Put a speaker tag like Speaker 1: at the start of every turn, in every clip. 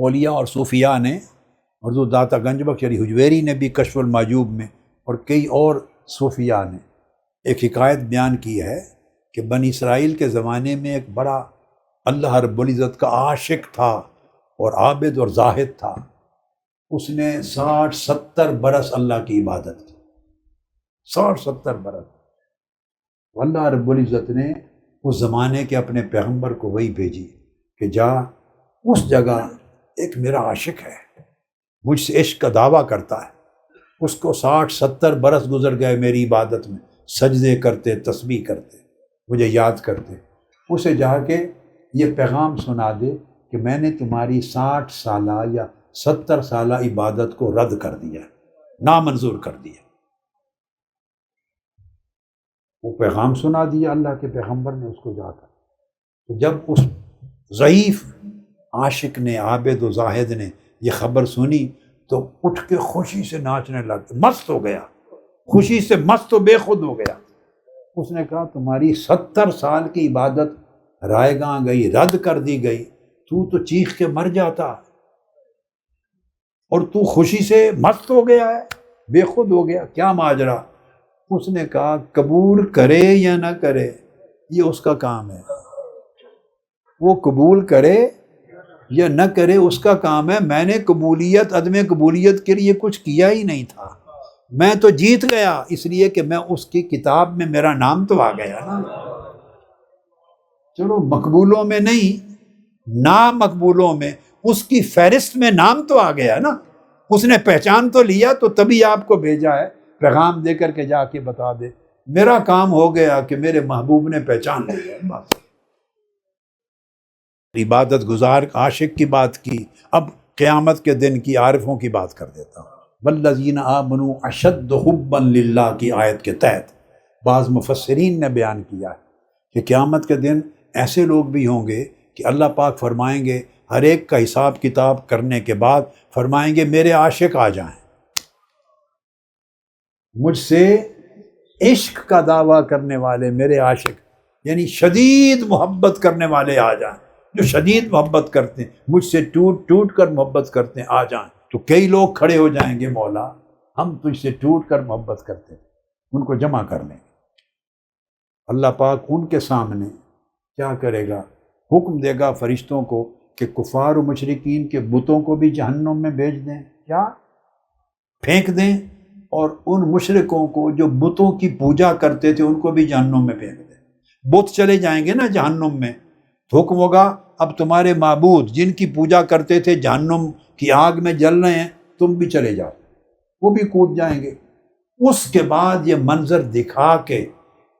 Speaker 1: اولیاء اور صوفیاء نے اردو داتا گنج بخش علی حجویری نے بھی کشف الماجوب میں اور کئی اور صوفیاء نے۔ ایک حکایت بیان کی ہے کہ بنی اسرائیل کے زمانے میں ایک بڑا اللہ رب العزت کا عاشق تھا اور عابد اور زاہد تھا۔ اس نے ساٹھ ستر برس اللہ کی عبادت کی۔ ساٹھ ستر برس۔ اللہ رب العزت نے اس زمانے کے اپنے پیغمبر کو وہی بھیجی کہ جا، اس جگہ ایک میرا عاشق ہے، مجھ سے عشق کا دعویٰ کرتا ہے۔ اس کو ساٹھ ستر برس گزر گئے میری عبادت میں، سجدے کرتے، تسبیح کرتے، مجھے یاد کرتے۔ اسے جا کے یہ پیغام سنا دے کہ میں نے تمہاری ساٹھ سالہ یا ستر سالہ عبادت کو رد کر دیا، نامنظور کر دیا۔ وہ پیغام سنا دیا اللہ کے پیغمبر نے اس کو جا کر۔ تو جب اس ضعیف عاشق نے، عابد و زاہد نے یہ خبر سنی تو اٹھ کے خوشی سے ناچنے لگ، مست ہو گیا۔ خوشی سے مست و بے خود ہو گیا۔ اس نے کہا، تمہاری ستر سال کی عبادت رائے گاہ گئی، رد کر دی گئی۔ تو تو چیخ کے مر جاتا۔ اور تو خوشی سے مست ہو گیا ہے، بے خود ہو گیا۔ کیا ماجرا؟ اس نے کہا، قبول کرے یا نہ کرے، یہ اس کا کام ہے۔ وہ قبول کرے یا نہ کرے، اس کا کام ہے میں نے قبولیت، عدم قبولیت کے لیے کچھ کیا ہی نہیں تھا۔ میں تو جیت گیا، اس لیے کہ میں اس کی کتاب میں میرا نام تو آ گیا نا۔ چلو، مقبولوں میں نہیں نا مقبولوں میں، اس کی فہرست میں نام تو آ گیا نا۔ اس نے پہچان تو لیا تو تبھی آپ کو بھیجا ہے۔ پیغام دے کر کے جا کے بتا دے۔ میرا کام ہو گیا کہ میرے محبوب نے پہچان لیا۔ بس عبادت گزار، عاشق کی بات کی، اب قیامت کے دن کی عارفوں کی بات کر دیتا ہوں۔ بلزین آ منو اشد حبن للہ کی آیت کے تحت بعض مفسرین نے بیان کیا ہے کہ قیامت کے دن ایسے لوگ بھی ہوں گے کہ اللہ پاک فرمائیں گے، ہر ایک کا حساب کتاب کرنے کے بعد فرمائیں گے، میرے عاشق آ جائیں۔ مجھ سے عشق کا دعویٰ کرنے والے میرے عاشق یعنی شدید محبت کرنے والے آ جائیں۔ جو شدید محبت کرتے ہیں، مجھ سے ٹوٹ ٹوٹ کر محبت کرتے ہیں، آ جائیں۔ تو کئی لوگ کھڑے ہو جائیں گے، مولا، ہم تجھ سے ٹوٹ کر محبت کرتے ہیں، ان کو جمع کر لیں۔ گے اللہ پاک ان کے سامنے کیا کرے گا؟ حکم دے گا فرشتوں کو کہ کفار و مشرقین کے بتوں کو بھی جہنم میں بھیج دیں۔ کیا؟ پھینک دیں۔ اور ان مشرقوں کو جو بتوں کی پوجا کرتے تھے، ان کو بھی جہنم میں پھینک دیں۔ بت چلے جائیں گے نا جہنم میں حکم ہوگا، اب تمہارے معبود جن کی پوجا کرتے تھے جہنم کی آگ میں جل رہے ہیں، تم بھی چلے جاؤ۔ وہ بھی کود جائیں گے۔ اس کے بعد یہ منظر دکھا کے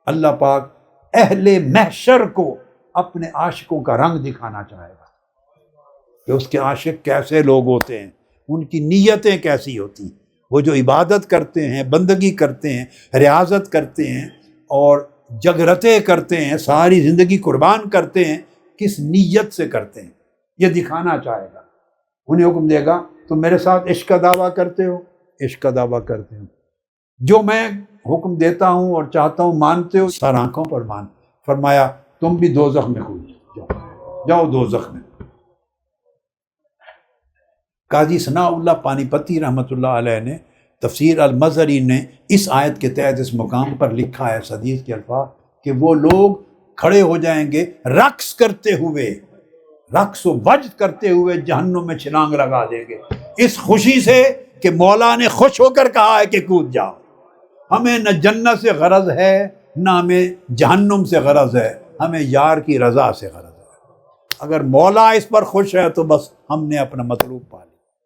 Speaker 1: اللہ پاک اہل محشر کو اپنے عاشقوں کا رنگ دکھانا چاہے گا کہ اس کے عاشق کیسے لوگ ہوتے ہیں، ان کی نیتیں کیسی ہوتی ہیں۔ وہ جو عبادت کرتے ہیں، بندگی کرتے ہیں، ریاضت کرتے ہیں اور جگرتیں کرتے ہیں، ساری زندگی قربان کرتے ہیں کس نیت سے کرتے ہیں؟ یہ دکھانا چاہے گا۔ انہیں حکم دے گا، تم میرے ساتھ عشق کا دعویٰ کرتے ہو، عشق کا دعویٰ کرتے ہو۔ جو میں حکم دیتا ہوں اور چاہتا ہوں مانتے ہو سر آنکھوں پر مان۔ فرمایا، تم بھی دو زخم میں کھول جاؤ جاؤ دو زخم میں۔ قاضی ثناء اللہ پانی پتی رحمۃ اللہ علیہ نے تفسیر المظری نے اس آیت کے تحت اس مقام پر لکھا ہے حدیث کے الفاظ، کہ وہ لوگ کھڑے ہو جائیں گے، رقص کرتے ہوئے، رقص و وج کرتے ہوئے جہنم میں چھلانگ لگا دیں گے۔ اس خوشی سے کہ مولا نے خوش ہو کر کہا ہے کہ کود جاؤ۔ ہمیں نہ جنت سے غرض ہے، نہ ہمیں جہنم سے غرض ہے۔ ہمیں یار کی رضا سے غرض ہے۔ اگر مولا اس پر خوش ہے تو بس ہم نے اپنا مطلوب پالا۔